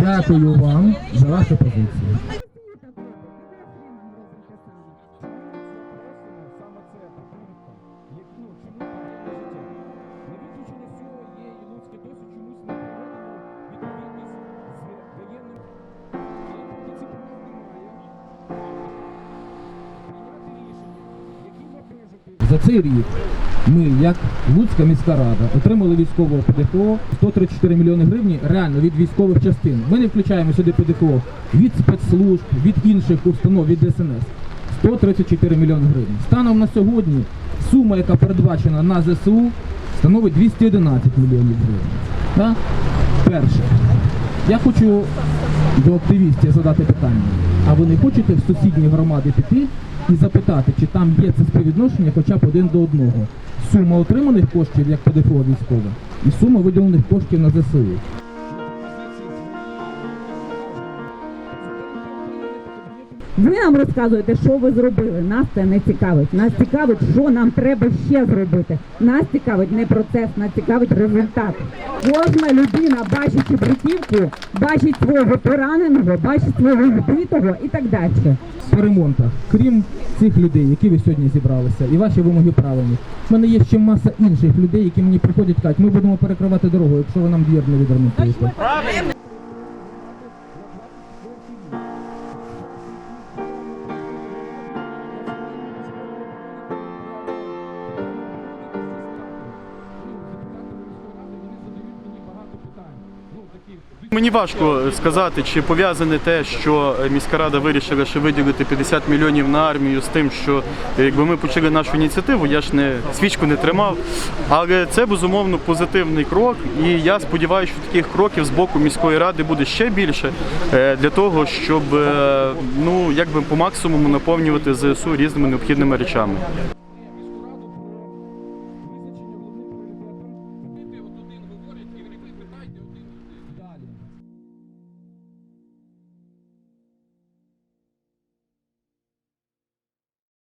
Дякую вам за вашу позицію. За цей рік ми, як Луцька міська рада, отримали військового ПДФО 134 мільйони гривень реально від військових частин. Ми не включаємо сюди ПДФО від спецслужб, від інших установ, від ДСНС. 134 мільйони гривень. Станом на сьогодні сума, яка передбачена на ЗСУ, становить 211 мільйонів гривень. Так? Перше. Я хочу до активістів задати питання. А ви не хочете в сусідні громади піти і запитати, чи там є це співвідношення хоча б один до одного? Сума отриманих коштів як ПДФО військове і сума виділених коштів на ЗСУ. Ви нам розказуєте, що ви зробили. Нас це не цікавить. Нас цікавить, що нам треба ще зробити. Нас цікавить не процес, нас цікавить результат. Кожна людина, бачачи бруківку, бачить свого пораненого, бачить свого вбитого і так далі. По ремонтах, крім цих людей, які ви сьогодні зібралися, і ваші вимоги правильні. В мене є ще маса інших людей, які мені приходять кажуть, ми будемо перекривати дорогу, якщо ви нам двір не відремонтуєте. Мені важко сказати, чи пов'язане те, що міська рада вирішила ще виділити 50 мільйонів на армію з тим, що е, якби ми почали нашу ініціативу, я ж не свічку не тримав. Але це безумовно позитивний крок, і я сподіваюся, що таких кроків з боку міської ради буде ще більше е, для того, щоб е, ну якби по максимуму наповнювати ЗСУ різними необхідними речами.